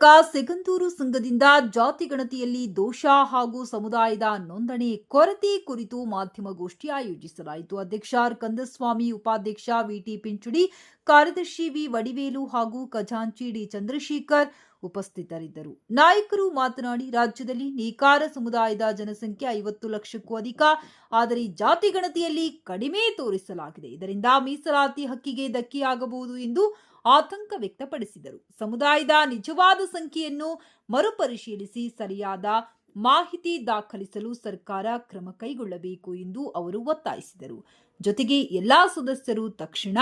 ಕರ್ನಾಟಕ ಸೆಗಂದೂರು ಸಂಘದಿಂದ ಜಾತಿ ಗಣತಿಯಲ್ಲಿ ದೋಷ ಹಾಗೂ ಸಮುದಾಯದ ನೋಂದಣಿ ಕೊರತೆ ಕುರಿತು ಮಾಧ್ಯಮಗೋಷ್ಠಿ ಆಯೋಜಿಸಲಾಯಿತು. ಅಧ್ಯಕ್ಷ ಆರ್ ಕಂದಸ್ವಾಮಿ ಉಪಾಧ್ಯಕ್ಷ ವಿಟಿ ಪಿಂಚುಡಿ ಕಾರ್ಯದರ್ಶಿ ವಿ. ವಡಿವೇಲು ಹಾಗೂ ಖಜಾಂಚಿ ಡಿ. ಚಂದ್ರಶೇಖರ್ ಉಪಸ್ಥಿತರಿದ್ದರು. ನಾಯಕರು ಮಾತನಾಡಿ, ರಾಜ್ಯದಲ್ಲಿ ನೇಕಾರ ಸಮುದಾಯದ ಜನಸಂಖ್ಯೆ ಐವತ್ತು ಲಕ್ಷಕ್ಕೂ ಅಧಿಕ, ಆದರೆ ಜಾತಿ ಗಣತಿಯಲ್ಲಿ ಕಡಿಮೆ ತೋರಿಸಲಾಗಿದೆ. ಇದರಿಂದ ಮೀಸಲಾತಿ ಹಕ್ಕಿಗೆ ಧಕ್ಕೆಯಾಗಬಹುದು ಎಂದು ಆತಂಕ ವ್ಯಕ್ತಪಡಿಸಿದರು. ಸಮುದಾಯದ ನಿಜವಾದ ಸಂಖ್ಯೆಯನ್ನು ಮರುಪರಿಶೀಲಿಸಿ ಸರಿಯಾದ ಮಾಹಿತಿ ದಾಖಲಿಸಲು ಸರ್ಕಾರ ಕ್ರಮ ಕೈಗೊಳ್ಳಬೇಕು ಎಂದು ಅವರು ಒತ್ತಾಯಿಸಿದರು. ಜೊತೆಗೆ ಎಲ್ಲಾ ಸದಸ್ಯರು ತಕ್ಷಣ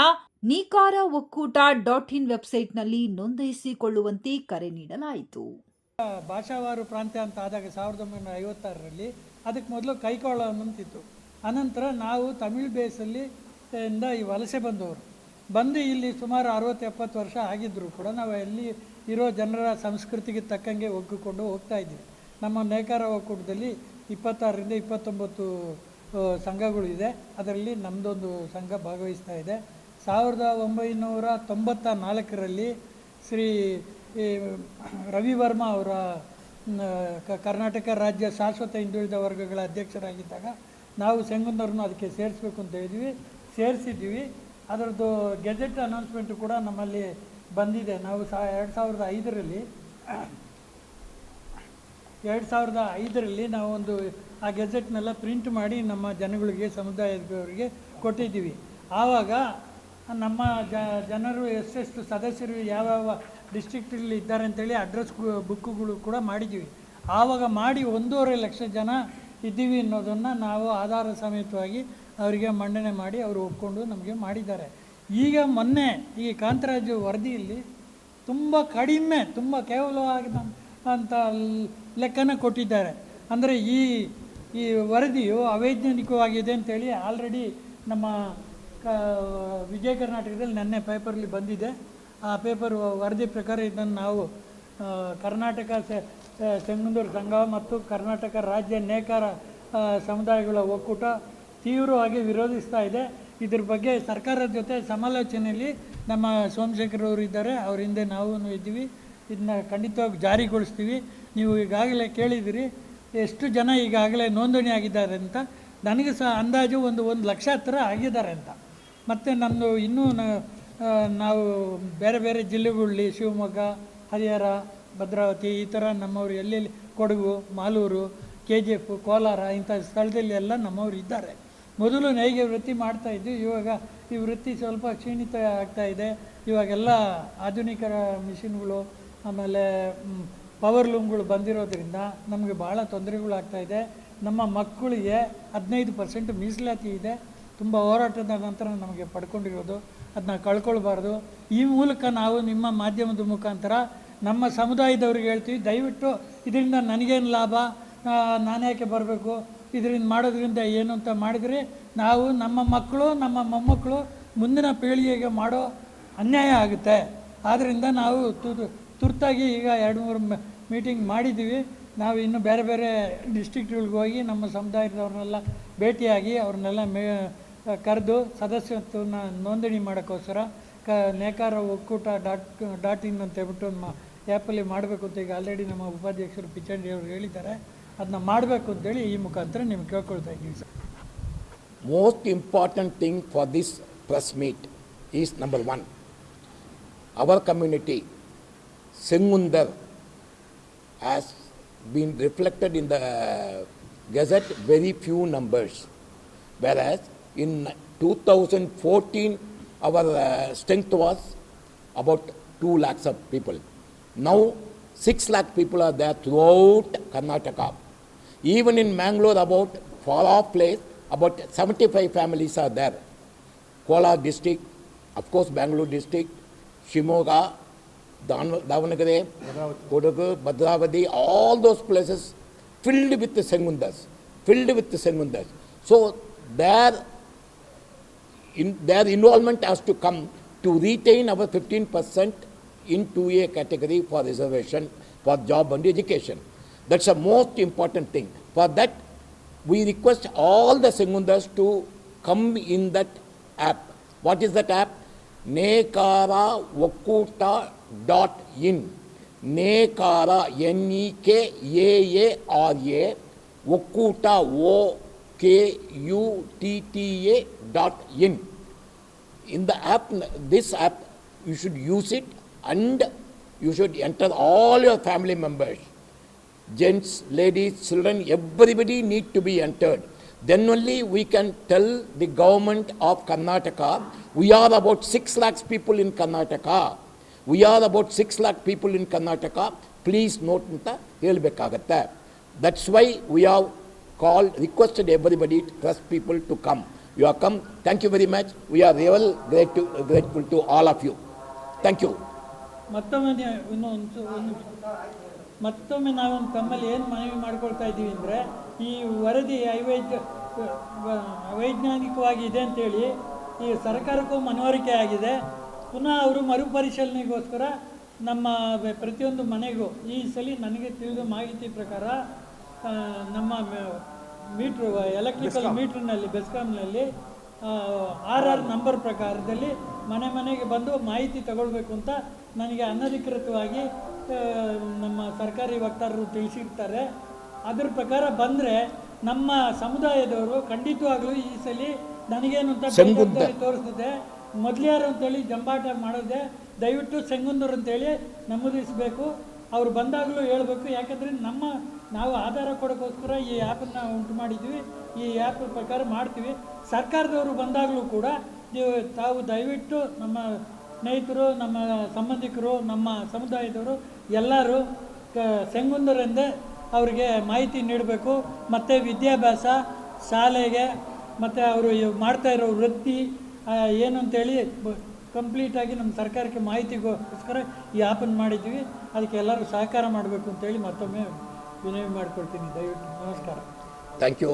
ನೀಕಾರ ಒಕ್ಕೂಟ ಡಾಟ್ ಇನ್ ವೆಬ್ಸೈಟ್ನಲ್ಲಿ ನೋಂದಾಯಿಸಿಕೊಳ್ಳುವಂತೆ ಕರೆ ನೀಡಲಾಯಿತು. ಭಾಷಾವಾರು ಪ್ರಾಂತ್ಯ ಅಂತ ಆದಾಗ ಸಾವಿರದ ಒಂಬೈನೂರ ಐವತ್ತಾರರಲ್ಲಿ ಅದಕ್ಕೆ ಮೊದಲು ಕೈಕೊಳ್ಳ ಅನ್ನಂತಿತ್ತು. ಅನಂತರ ನಾವು ತಮಿಳ್ ಬೇಸಲ್ಲಿ ಇಂದ ಈ ವಲಸೆ ಬಂದವರು. ಬಂದು ಇಲ್ಲಿ ಸುಮಾರು ಅರವತ್ತು ಎಪ್ಪತ್ತು ವರ್ಷ ಆಗಿದ್ದರೂ ಕೂಡ ನಾವು ಎಲ್ಲಿ ಇರೋ ಜನರ ಸಂಸ್ಕೃತಿಗೆ ತಕ್ಕಂಗೆ ಒಗ್ಗಿಕೊಂಡು ಹೋಗ್ತಾ ಇದ್ದೀವಿ. ನಮ್ಮ ನೇಕಾರ ಒಕ್ಕೂಟದಲ್ಲಿ ಇಪ್ಪತ್ತಾರರಿಂದ ಇಪ್ಪತ್ತೊಂಬತ್ತು ಸಂಘಗಳು ಇದೆ. ಅದರಲ್ಲಿ ನಮ್ಮದೊಂದು ಸಂಘ ಭಾಗವಹಿಸ್ತಾ ಇದೆ. ಸಾವಿರದ ಒಂಬೈನೂರ ತೊಂಬತ್ತ ನಾಲ್ಕರಲ್ಲಿ ಶ್ರೀ ರವಿವರ್ಮ ರವಿ ವರ್ಮಾ ಅವರ ಕರ್ನಾಟಕ ರಾಜ್ಯ ಶಾಶ್ವತ ಹಿಂದುಳಿದ ವರ್ಗಗಳ ಅಧ್ಯಕ್ಷರಾಗಿದ್ದಾಗ ನಾವು ಸೆಂಗುಂದವ್ರನ್ನ ಅದಕ್ಕೆ ಸೇರಿಸ್ಬೇಕು ಅಂತ ಹೇಳಿದ್ವಿ. ಸೇರಿಸಿದ್ದೀವಿ ಅದರದ್ದು ಗೆಜೆಟ್ ಅನೌನ್ಸ್ಮೆಂಟು ಕೂಡ ನಮ್ಮಲ್ಲಿ ಬಂದಿದೆ. ನಾವು ಸಾ, ಎರಡು ಸಾವಿರದ ಐದರಲ್ಲಿ, ಎರಡು ಸಾವಿರದ ಐದರಲ್ಲಿ ನಾವು ಒಂದು, ಆ ಗೆಜೆಟ್ನೆಲ್ಲ ಪ್ರಿಂಟ್ ಮಾಡಿ ನಮ್ಮ ಜನಗಳಿಗೆ, ಸಮುದಾಯದವರಿಗೆ ಕೊಟ್ಟಿದ್ದೀವಿ. ಆವಾಗ ನಮ್ಮ ಜನರು ಎಷ್ಟೆಷ್ಟು ಸದಸ್ಯರು ಯಾವ್ಯಾವ ಡಿಸ್ಟ್ರಿಕ್ಟಲ್ಲಿ ಇದ್ದಾರೆ ಅಂತೇಳಿ ಅಡ್ರೆಸ್ ಬುಕ್ಕುಗಳು ಕೂಡ ಮಾಡಿದ್ದೀವಿ. ಆವಾಗ ಮಾಡಿ ಒಂದೂವರೆ ಲಕ್ಷ ಜನ ಇದ್ದೀವಿ ಅನ್ನೋದನ್ನು ನಾವು ಆಧಾರ ಸಮೇತವಾಗಿ ಅವರಿಗೆ ಮಂಡನೆ ಮಾಡಿ ಅವರು ಒಪ್ಕೊಂಡು ನಮಗೆ ಮಾಡಿದ್ದಾರೆ. ಈಗ ಮೊನ್ನೆ ಈ ಕಾಂತರಾಜು ವರದಿಯಲ್ಲಿ ತುಂಬ ಕಡಿಮೆ, ತುಂಬ ಕೇವಲವಾಗಿ ಅಂತ ಲೆಕ್ಕನ ಕೊಟ್ಟಿದ್ದಾರೆ. ಅಂದರೆ ಈ ಈ ವರದಿಯು ಅವೈಜ್ಞಾನಿಕವಾಗಿದೆ ಅಂತೇಳಿ ಆಲ್ರೆಡಿ ನಮ್ಮ ವಿಜಯ ಕರ್ನಾಟಕದಲ್ಲಿ ನೆನ್ನೆ ಪೇಪರಲ್ಲಿ ಬಂದಿದೆ. ಆ ಪೇಪರ್ ವರದಿ ಪ್ರಕಾರ ಇದನ್ನು ನಾವು ಕರ್ನಾಟಕ ಸೆ ಆ, ಸಂಘ ಮತ್ತು ಕರ್ನಾಟಕ ರಾಜ್ಯ ನೇಕಾರ ಸಮುದಾಯಗಳ ಒಕ್ಕೂಟ ತೀವ್ರವಾಗಿ ವಿರೋಧಿಸ್ತಾ ಇದೆ. ಇದ್ರ ಬಗ್ಗೆ ಸರ್ಕಾರದ ಜೊತೆ ಸಮಾಲೋಚನೆಯಲ್ಲಿ ನಮ್ಮ ಸೋಮಶೇಖರ್ ಅವರು ಇದ್ದಾರೆ. ಅವ್ರ ಹಿಂದೆ ನಾವು ಇದ್ದೀವಿ. ಇದನ್ನ ಖಂಡಿತವಾಗಿ ಜಾರಿಗೊಳಿಸ್ತೀವಿ. ನೀವು ಈಗಾಗಲೇ ಕೇಳಿದಿರಿ. ಎಷ್ಟು ಜನ ಈಗಾಗಲೇ ನೋಂದಣಿ ಆಗಿದ್ದಾರೆ ಅಂತ. ನನಗೆ ಸಹ ಅಂದಾಜು ಒಂದು ಒಂದು ಲಕ್ಷ ಹತ್ರ ಆಗಿದ್ದಾರೆ ಅಂತ. ಮತ್ತು ನಮ್ಮದು ಇನ್ನೂ ನಾವು ಬೇರೆ ಬೇರೆ ಜಿಲ್ಲೆಗಳಲ್ಲಿ ಶಿವಮೊಗ್ಗ, ಹರಿಹರ, ಭದ್ರಾವತಿ ಈ ಥರ ನಮ್ಮವರು ಎಲ್ಲೆಲ್ಲಿ, Kodagu, Malur, K G F, Kolar ಇಂಥ ಸ್ಥಳದಲ್ಲಿ ಎಲ್ಲ ನಮ್ಮವರು ಇದ್ದಾರೆ. ಮೊದಲು ನೈಗೆ ವೃತ್ತಿ ಮಾಡ್ತಾ ಇದ್ವಿ, ಇವಾಗ ಈ ವೃತ್ತಿ ಸ್ವಲ್ಪ ಕ್ಷೀಣಿತ ಆಗ್ತಾ ಇದೆ. ಇವಾಗೆಲ್ಲ ಆಧುನಿಕ ಮಿಷಿನ್ಗಳು, ಆಮೇಲೆ ಪವರ್ ಲೂಮ್ಗಳು ಬಂದಿರೋದ್ರಿಂದ ನಮಗೆ ಭಾಳ ತೊಂದರೆಗಳು ಆಗ್ತಾಯಿದೆ ನಮ್ಮ ಮಕ್ಕಳಿಗೆ ಹದಿನೈದು ಪರ್ಸೆಂಟ್ ಮೀಸಲಾತಿ ಇದೆ. ತುಂಬ ಹೋರಾಟದ ನಂತರ ನಮಗೆ ಪಡ್ಕೊಂಡಿರೋದು. ಅದನ್ನ ಕಳ್ಕೊಳ್ಬಾರ್ದು. ಈ ಮೂಲಕ ನಾವು ನಿಮ್ಮ ಮಾಧ್ಯಮದ ಮುಖಾಂತರ ನಮ್ಮ ಸಮುದಾಯದವ್ರಿಗೆ ಹೇಳ್ತೀವಿ, ದಯವಿಟ್ಟು ಇದರಿಂದ ನನಗೇನು ಲಾಭ? ನಾನು ನಾನ್ಯಾಕೆ ಬರಬೇಕು? ಇದರಿಂದ ಮಾಡೋದ್ರಿಂದ ಏನು ಅಂತ ಮಾಡಿದರೆ ನಾವು ನಮ್ಮ ಮಕ್ಕಳು, ನಮ್ಮ ಮೊಮ್ಮಕ್ಕಳು ಮುಂದಿನ ಪೀಳಿಗೆಗೆ ಮಾಡೋ ಅನ್ಯಾಯ ಆಗುತ್ತೆ. ಆದ್ದರಿಂದ ನಾವು ತುರ್ ತುರ್ತಾಗಿ ಈಗ ಎರಡು ಮೂರು ಮೀಟಿಂಗ್ ಮಾಡಿದ್ದೀವಿ. ನಾವು ಇನ್ನು ಬೇರೆ ಬೇರೆ ಡಿಸ್ಟ್ರಿಕ್ಟ್ಗಳಿಗೆ ಹೋಗಿ ನಮ್ಮ ಸಮುದಾಯದವ್ರನ್ನೆಲ್ಲ ಭೇಟಿಯಾಗಿ ಅವ್ರನ್ನೆಲ್ಲ ಮೇ ಕರೆದು ಸದಸ್ಯತ್ವನ ನೋಂದಣಿ ಮಾಡೋಕ್ಕೋಸ್ಕರ ಕ ನೇಕಾರ ಒಕ್ಕೂಟ ಡಾಟ್ ಡಾಟ್ ಇನ್ ಅಂತ ಹೇಳ್ಬಿಟ್ಟು ಒಂದು ಆ್ಯಪಲ್ಲಿ ಮಾಡಬೇಕು ಅಂತ ಈಗ ಆಲ್ರೆಡಿ ನಮ್ಮ ಉಪಾಧ್ಯಕ್ಷರು ಪಿಚಂಡಿ ಅವರು ಹೇಳಿದ್ದಾರೆ. ಅದನ್ನ ಮಾಡಬೇಕು ಅಂತೇಳಿ ಈ ಮುಖಾಂತರ ನಿಮ್ಗೆ ಕೇಳ್ಕೊಳ್ತಾ ಇದ್ದೀವಿ sir. Most important thing for this press meet is number one our community community, as been reflected in the gazette very few numbers were whereas in 2014 our uh, strength was about 2 lakhs of people. Now 6 lakh people are there throughout Karnataka. Even in Mangalore, about far off place, about 75 families are there. Kolar district, of course, Bangalore district, Shimoga, Davan- Davanagere, Kodagu, Bhadravati, all those places filled with the Sengundas, filled with the Sengundas. So their, in, their involvement has to come to retain our 15% in 2A category for reservation for job and education. That's the most important thing. For that, we request all the Sengundas to come in that app. What is that app? Nekara Vakuta dot in. ನೇಕಾರ N E K A A R A ಒಕ್ಕೂಟ O K U T T A dot in in the app, this app, you should use it and you should enter all your family members. Gents, ladies, children, everybody need to be entered. Then only we can tell the government of Karnataka, we are about six lakhs people in Karnataka. We are about six lakh people in Karnataka. Please note ಅಂತ ಹೇಳ್ಬೇಕಾಗತ್ತೆ. That's why we have Called, requested everybody, trust people to come. You have come, thank you very much. We are real grateful, grateful to all of you. Thank you. ಮತ್ತೊಮ್ಮೆ ನೇ- ಇನ್ನು ಒಂದು ಒಂದು ಮತ್ತೊಮ್ಮೆ ನಾವು ತಮ್ಮಲ್ಲಿ ಏನು ಮನವಿ ಮಾಡ್ಕೊಳ್ತಾ ಇದ್ದೀವಿ ಅಂದರೆ ಈ ವರದಿ ಐವೈಜ್ಞ ಅವೈಜ್ಞಾನಿಕವಾಗಿ ಇದೆ ಅಂತೇಳಿ ಈ ಸರ್ಕಾರಕ್ಕೂ ಮನವರಿಕೆ ಆಗಿದೆ ಪುನಃ ಅವರು ಮರುಪರಿಶೀಲನೆಗೋಸ್ಕರ ನಮ್ಮ ಪ್ರತಿಯೊಂದು ಮನೆಗೂ ಈ ಸಲ ನನಗೆ ತಿಳಿದ ಮಾಹಿತಿ ಪ್ರಕಾರ ನಮ್ಮ ಮೀಟ್ರ್ ಎಲೆಕ್ಟ್ರಿಕಲ್ ಮೀಟ್ರ್ನಲ್ಲಿ ಬೆಸ್ಕಾಮ್ನಲ್ಲಿ ಆರ್ ಆರ್ ನಂಬರ್ ಪ್ರಕಾರದಲ್ಲಿ ಮನೆ ಮನೆಗೆ ಬಂದು ಮಾಹಿತಿ ತಗೊಳ್ಬೇಕು ಅಂತ ನನಗೆ ಅನಧಿಕೃತವಾಗಿ ನಮ್ಮ ಸರ್ಕಾರಿ ವಕ್ತಾರರು ತಿಳಿಸಿರ್ತಾರೆ. ಅದ್ರ ಪ್ರಕಾರ ಬಂದರೆ ನಮ್ಮ ಸಮುದಾಯದವರು ಖಂಡಿತವಾಗ್ಲೂ ಈ ಸಲ ನನಗೇನು ಅಂತ ತೋರಿಸ್ತದೆ. ಮೊದಲು ಮೊದಲಿಯಾರು ಅಂತೇಳಿ ಜಂಬಾಟ ಮಾಡೋದೆ ದಯವಿಟ್ಟು ಸೆಂಗುಂದೂರು ಅಂತೇಳಿ ನಮೂದಿಸಬೇಕು. ಅವ್ರು ಬಂದಾಗಲೂ ಹೇಳಬೇಕು ಯಾಕಂದರೆ ನಮ್ಮ ನಾವು ಆಧಾರ ಕೊಡೋಕ್ಕೋಸ್ಕರ ಈ ಆ್ಯಪನ್ನು ಉಂಟು ಮಾಡಿದ್ವಿ ಈ ಆ್ಯಪ್ ಪ್ರಕಾರ ಮಾಡ್ತೀವಿ. ಸರ್ಕಾರದವರು ಬಂದಾಗಲೂ ಕೂಡ ನೀವು ತಾವು ದಯವಿಟ್ಟು ನಮ್ಮ ಸ್ನೇಹಿತರು, ನಮ್ಮ ಸಂಬಂಧಿಕರು, ನಮ್ಮ ಸಮುದಾಯದವರು ಎಲ್ಲರೂ ಕ ಸೆಂಗುಂದರೆಂದೇ ಅವರಿಗೆ ಮಾಹಿತಿ ನೀಡಬೇಕು. ಮತ್ತು ವಿದ್ಯಾಭ್ಯಾಸ, ಶಾಲೆಗೆ, ಮತ್ತು ಅವರು ಮಾಡ್ತಾ ಇರೋ ವೃತ್ತಿ ಏನು ಅಂತೇಳಿ ಕಂಪ್ಲೀಟಾಗಿ ನಮ್ಮ ಸರ್ಕಾರಕ್ಕೆ ಮಾಹಿತಿಗೋಸ್ಕರ ಈ ಆ್ಯಪನ್ನು ಮಾಡಿದ್ವಿ ಅದಕ್ಕೆ ಎಲ್ಲರೂ ಸಹಕಾರ ಮಾಡಬೇಕು ಅಂತೇಳಿ ಮತ್ತೊಮ್ಮೆ ವಿನವಿ ದಯವಿಟ್ಟು ನಮಸ್ಕಾರ ಥ್ಯಾಂಕ್ you.